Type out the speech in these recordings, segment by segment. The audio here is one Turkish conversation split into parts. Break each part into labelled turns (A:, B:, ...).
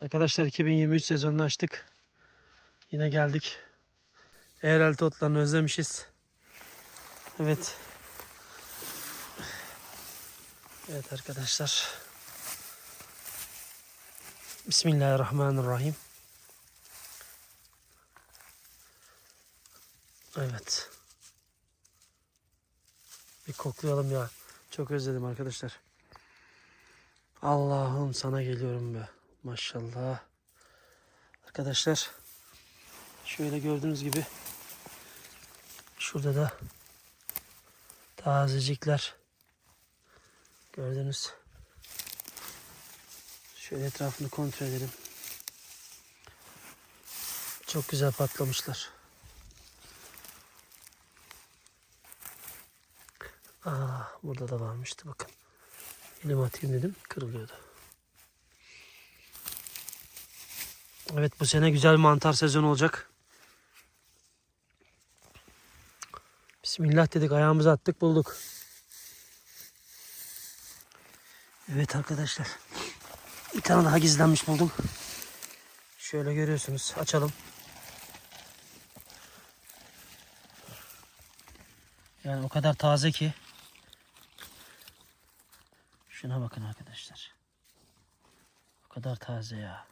A: Arkadaşlar 2023 sezonunu açtık. Yine geldik. Eğrelti otlarını özlemişiz. Evet. Evet arkadaşlar. Bismillahirrahmanirrahim. Evet. Bir koklayalım ya. Çok özledim arkadaşlar. Allah'ım sana geliyorum be. Maşallah. Arkadaşlar şöyle gördüğünüz gibi şurada da tazecikler gördünüz. Şöyle etrafını kontrol edelim. Çok güzel patlamışlar. Aa, burada da varmıştı bakın. Elim atayım dedim kırılıyordu. Evet bu sene güzel mantar sezonu olacak. Bismillah dedik ayağımızı attık bulduk. Evet arkadaşlar. Bir tane daha gizlenmiş buldum. Şöyle görüyorsunuz. Açalım. Yani o kadar taze ki. Şuna bakın arkadaşlar. O kadar taze ya.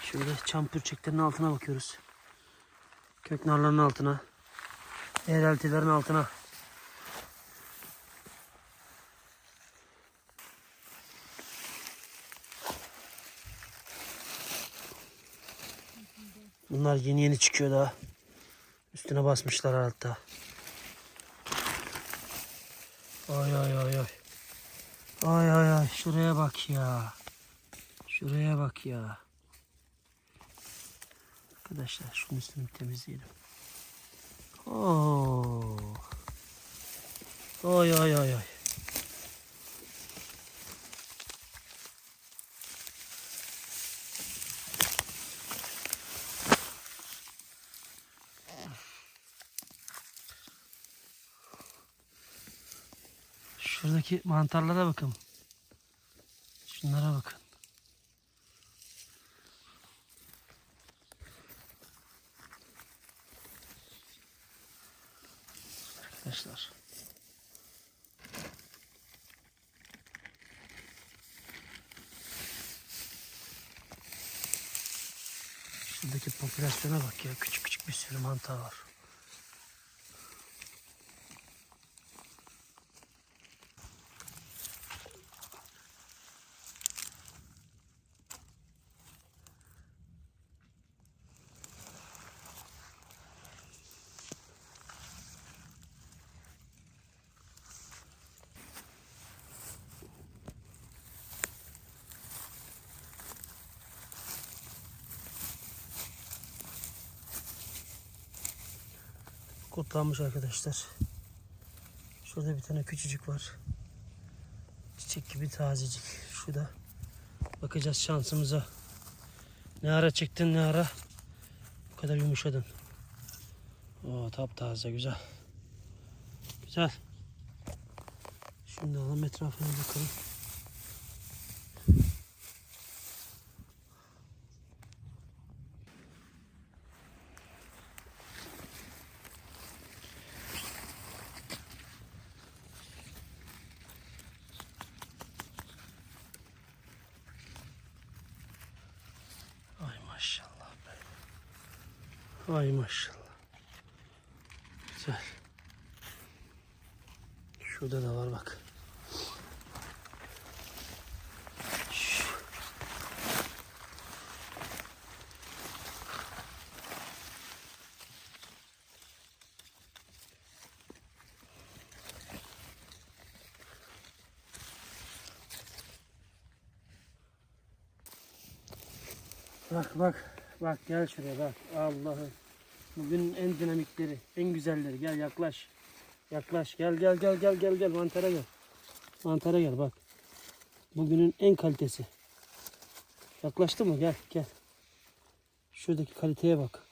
A: Şöyle çam pürçeklerinin altına bakıyoruz. Kök narlarının altına. Eğreltilerin altına. Bunlar yeni yeni çıkıyor daha. Üstüne basmışlar hatta. Ay ay ay ay. Ay ay ay şuraya bak ya. Şuraya bak ya. Arkadaşlar şunun üstünü temizleyelim. Oo. Ay ay ay ay. Şuradaki mantarlara bakın. Şunlara bakın. Arkadaşlar. Şuradaki popülasyona bak ya. Küçük küçük bir sürü mantar var. Kurtlanmış arkadaşlar. Şurada bir tane küçücük var. Çiçek gibi tazecik. Şurada. Bakacağız şansımıza. Ne ara çıktın ne ara. Bu kadar yumuşadın. Oo taptaze güzel. Güzel. Şimdi alalım etrafına bakalım. Ay maşallah be. Ay maşallah. Güzel. Şurada da var bak. Bak bak bak gel şuraya bak Allah'ım. Bugünün en dinamikleri, en güzelleri. Gel yaklaş. Yaklaş. Gel gel gel gel gel gel mantara gel. Mantara gel bak. Bugünün en kalitesi. Yaklaştı mı? Gel gel. Şuradaki kaliteye bak.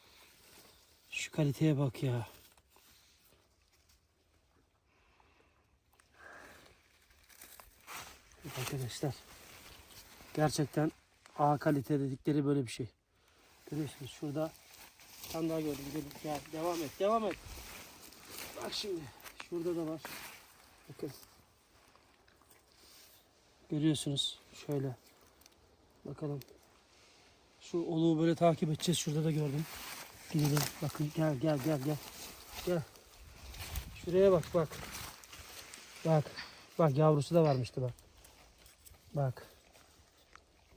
A: Şu kaliteye bak ya. arkadaşlar. Gerçekten A kalite dedikleri böyle bir şey. Görüyorsunuz şurada tane daha gördüm. Gelin, gel, devam et, devam et. Bak şimdi, şurada da var. Bakın. Görüyorsunuz, şöyle. Bakalım. Şu oluğu böyle takip edeceğiz. Şurada da gördüm. Gidelim. Bakın, gel, gel, gel, gel. Gel. Şuraya bak, bak. Bak. Bak yavrusu da varmıştı bak. Bak.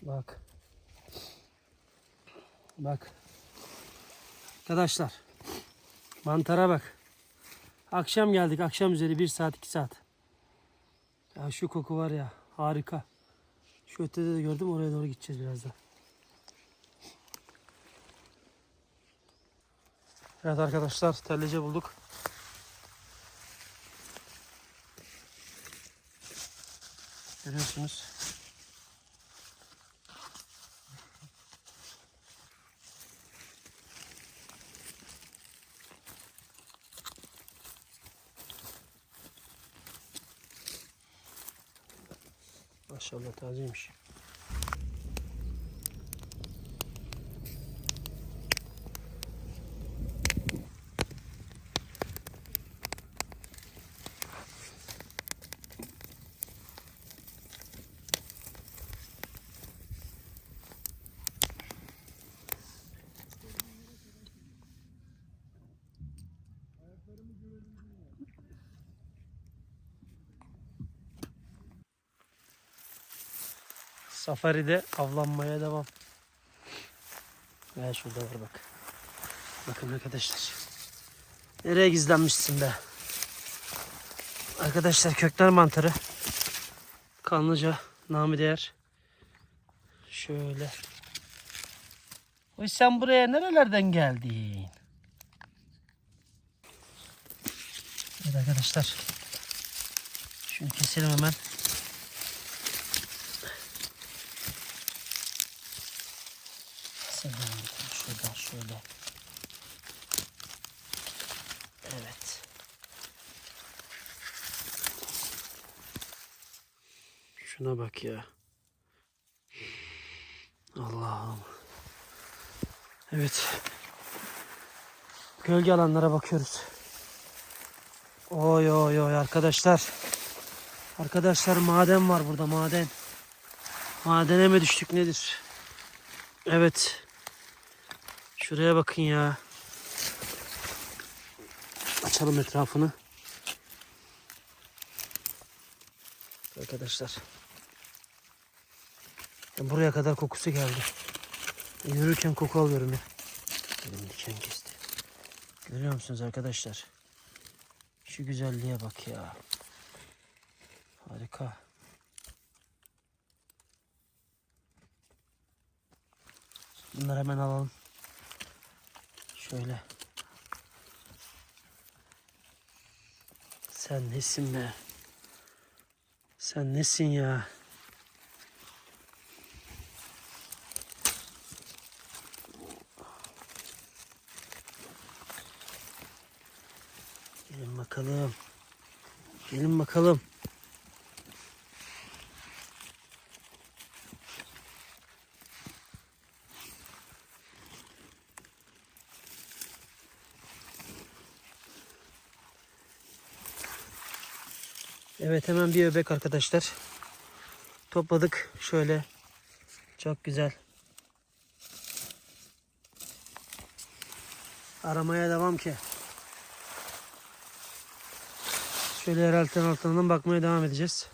A: Bak. Bak. Arkadaşlar. Mantara bak. Akşam geldik. Akşam üzeri 1 saat 2 saat. Ya şu koku var ya harika. Şu ötede de gördüm oraya doğru gideceğiz birazdan. Evet arkadaşlar tellece bulduk. Görüyorsunuz. Maşallah tazeymiş. Safari'de avlanmaya devam. Gel şurada var bak. Bakın arkadaşlar. Nereye gizlenmişsin be? Arkadaşlar kökler mantarı. Kanlıca namı değer. Şöyle. Oy sen buraya nerelerden geldin? Evet arkadaşlar. Şunu keselim hemen. Keselim şuradan şöyle. Evet. Şuna bak ya. Allah'ım. Evet. Gölge alanlara bakıyoruz. Oy oy oy arkadaşlar. Arkadaşlar maden var burada maden. Madene mi düştük nedir? Evet. Şuraya bakın ya. Açalım etrafını. Arkadaşlar. Ya Buraya kadar kokusu geldi. Yürürken koku alıyorum ya. Elim diken kesti. Görüyor musunuz arkadaşlar? Şu güzelliğe bak ya. Harika. Bunları hemen alalım. Şöyle. Sen nesin be? Sen nesin ya? Gelin bakalım. Gelin bakalım. Evet hemen bir öbek arkadaşlar. Topladık şöyle. Çok güzel. Aramaya devam ki. Şöyle yer altından bakmaya devam edeceğiz.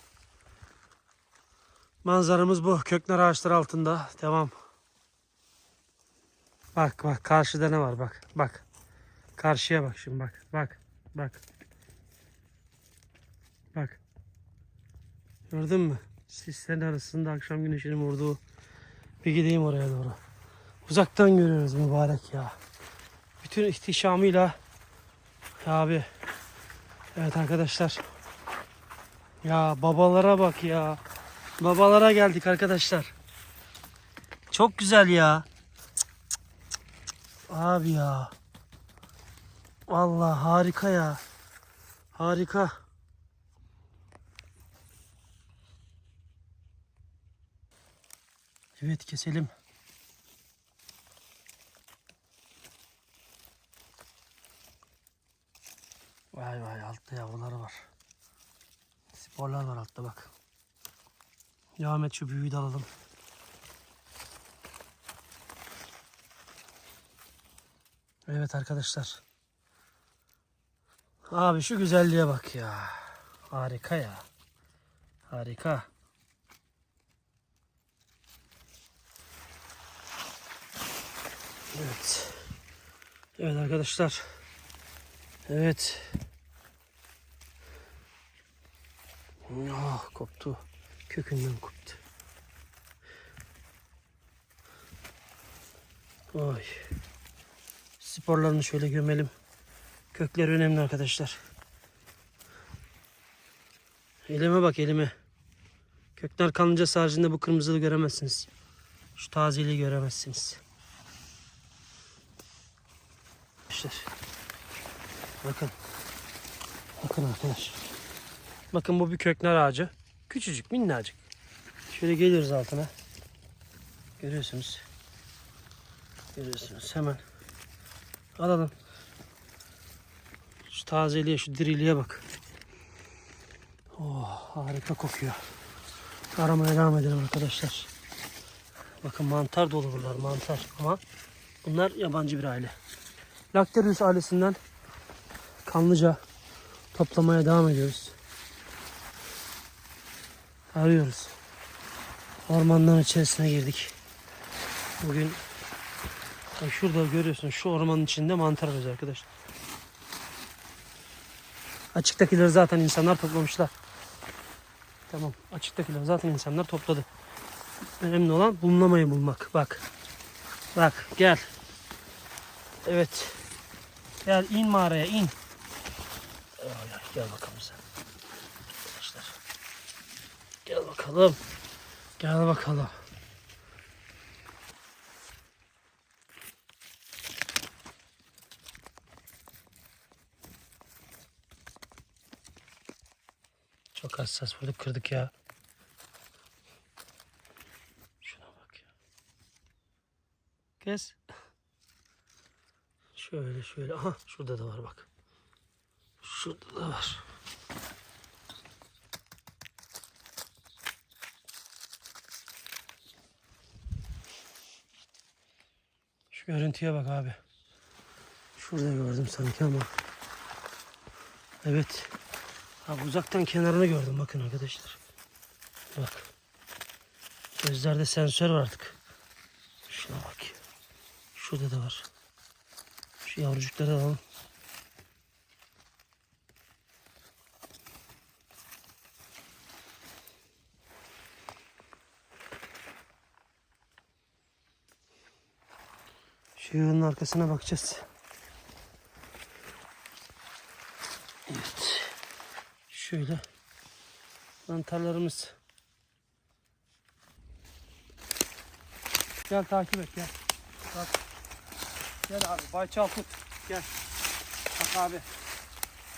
A: Manzaramız bu. Köknar ağaçlar altında. Devam. Bak bak karşıda ne var bak. Bak. Karşıya bak şimdi bak. Bak. Bak. Bak. Gördün mü? Sislerin arasında akşam güneşinin vurduğu. Bir gideyim oraya doğru. Uzaktan görüyoruz mübarek ya. Bütün ihtişamıyla. Abi. Evet arkadaşlar. Ya babalara bak ya. Babalara geldik arkadaşlar. Çok güzel ya. Abi ya. Vallahi harika ya. Harika. Evet keselim. Vay vay altta yavruları var. Sporlar var altta bak. Devam et şu büyüğü de alalım. Evet arkadaşlar. Abi şu güzelliğe bak ya. Harika ya. Harika. Evet. Evet arkadaşlar. Evet. Ah koptu. Kökünden koptu. Oy. Sporlarını şöyle gömelim. Kökler önemli arkadaşlar. Elime bak elime. Kökler kalınca haricinde bu kırmızılı göremezsiniz. Şu tazeliği göremezsiniz. Arkadaşlar. Bakın. Bakın arkadaşlar. Bakın bu bir köknar ağacı. Küçücük minnacık. Şöyle geliyoruz altına. Görüyorsunuz. Görüyorsunuz hemen. Alalım. Şu tazeliğe, şu diriliğe bak. Oh harika kokuyor. Aramaya devam edelim arkadaşlar. Bakın mantar dolu buralar mantar ama bunlar yabancı bir aile. Lacterius ailesinden kanlıca toplamaya devam ediyoruz. Arıyoruz. Ormanların içerisine girdik. Bugün Bak şurada görüyorsun şu ormanın içinde mantar arıyoruz arkadaşlar. Açıktakileri zaten insanlar toplamışlar. Tamam açıktakileri zaten insanlar topladı. Önemli olan bulunamayı bulmak. Bak. Bak gel. Evet. Gel in mağaraya in. Gel bakalım sen. Arkadaşlar. Gel bakalım. Gel bakalım. Çok hassas böyle kırdık ya. Şuna bak ya. Kes. Şöyle şöyle. Aha şurada da var bak. Şurada da var. Şu görüntüye bak abi. Şurada gördüm sanki ama. Evet. Abi uzaktan kenarını gördüm bakın arkadaşlar. Bak. Gözlerde sensör var artık. Şuna bak. Şurada da var. Şu yavrucukları alalım. Şu yığının arkasına bakacağız. Evet. Şöyle mantarlarımız. Gel takip et gel. Bak. Gel abi Bayçal tut. Gel. Bak abi.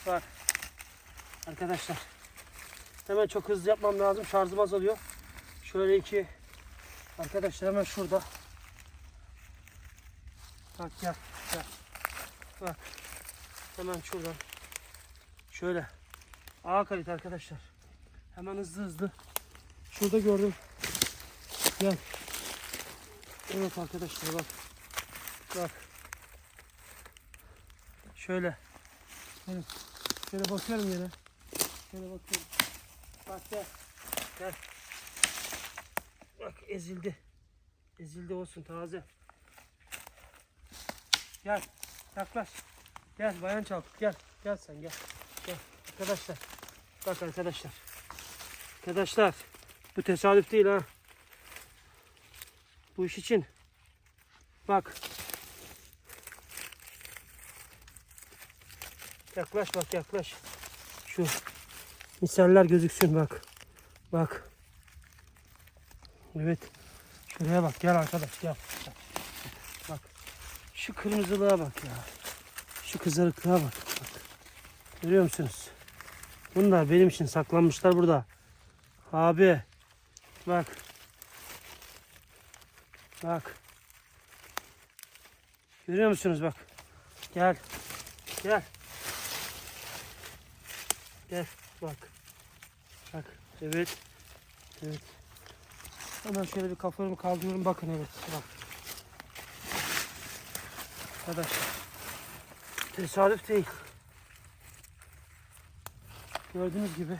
A: Bak. Arkadaşlar. Hemen çok hızlı yapmam lazım. Şarjım azalıyor. Şöyle iki. Arkadaşlar hemen şurada. Bak gel. Gel. Bak. Hemen şuradan. Şöyle. A kalite arkadaşlar. Hemen hızlı hızlı. Şurada gördüm. Gel. Evet arkadaşlar bak. Bak. Şöyle. Şöyle, şöyle bakıyorum yine. Şöyle bakıyorum. Bak gel. Gel. Bak ezildi. Ezildi olsun taze. Gel. Yaklaş. Gel bayan çalkut gel. Gel sen gel. Gel. Arkadaşlar. Bak arkadaşlar. Arkadaşlar. Bu tesadüf değil ha. Bu iş için. Bak. Yaklaş bak yaklaş. Şu misaller gözüksün bak. Bak. Evet. Şuraya bak gel arkadaş gel. Bak. Şu kırmızılığa bak ya. Şu kızarıklığa bak. bak. Görüyor musunuz? Bunlar benim için saklanmışlar burada. Abi. Bak. Bak. Görüyor musunuz bak. Gel. Gel. Gel bak. Bak. Evet. Evet. Hemen şöyle bir kafanı kaldırıyorum. Bakın evet. Bak. Arkadaşlar. Tesadüf değil. Gördüğünüz gibi.